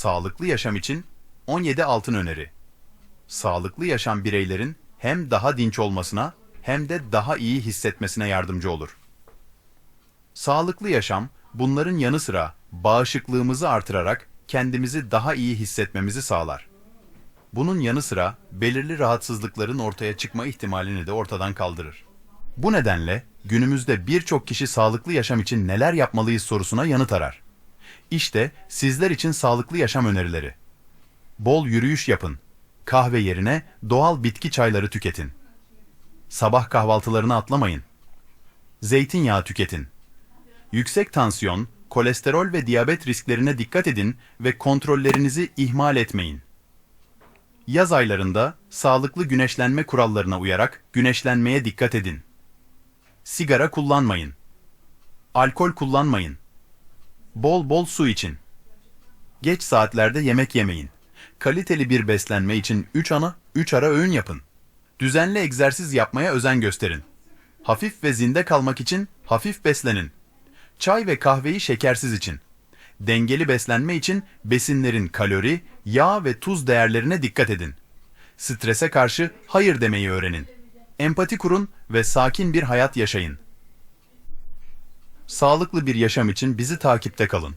Sağlıklı yaşam için 17 altın öneri. Sağlıklı yaşam bireylerin hem daha dinç olmasına hem de daha iyi hissetmesine yardımcı olur. Sağlıklı yaşam bunların yanı sıra bağışıklığımızı artırarak kendimizi daha iyi hissetmemizi sağlar. Bunun yanı sıra belirli rahatsızlıkların ortaya çıkma ihtimalini de ortadan kaldırır. Bu nedenle günümüzde birçok kişi sağlıklı yaşam için neler yapmalıyız sorusuna yanıt arar. İşte sizler için sağlıklı yaşam önerileri. Bol yürüyüş yapın. Kahve yerine doğal bitki çayları tüketin. Sabah kahvaltılarını atlamayın. Zeytinyağı tüketin. Yüksek tansiyon, kolesterol ve diyabet risklerine dikkat edin ve kontrollerinizi ihmal etmeyin. Yaz aylarında sağlıklı güneşlenme kurallarına uyarak güneşlenmeye dikkat edin. Sigara kullanmayın. Alkol kullanmayın. Bol bol su için. Geç saatlerde yemek yemeyin. Kaliteli bir beslenme için 3 ana, 3 ara öğün yapın. Düzenli egzersiz yapmaya özen gösterin. Hafif ve zinde kalmak için hafif beslenin. Çay ve kahveyi şekersiz için. Dengeli beslenme için besinlerin kalori, yağ ve tuz değerlerine dikkat edin. Strese karşı hayır demeyi öğrenin. Empati kurun ve sakin bir hayat yaşayın. Sağlıklı bir yaşam için bizi takipte kalın.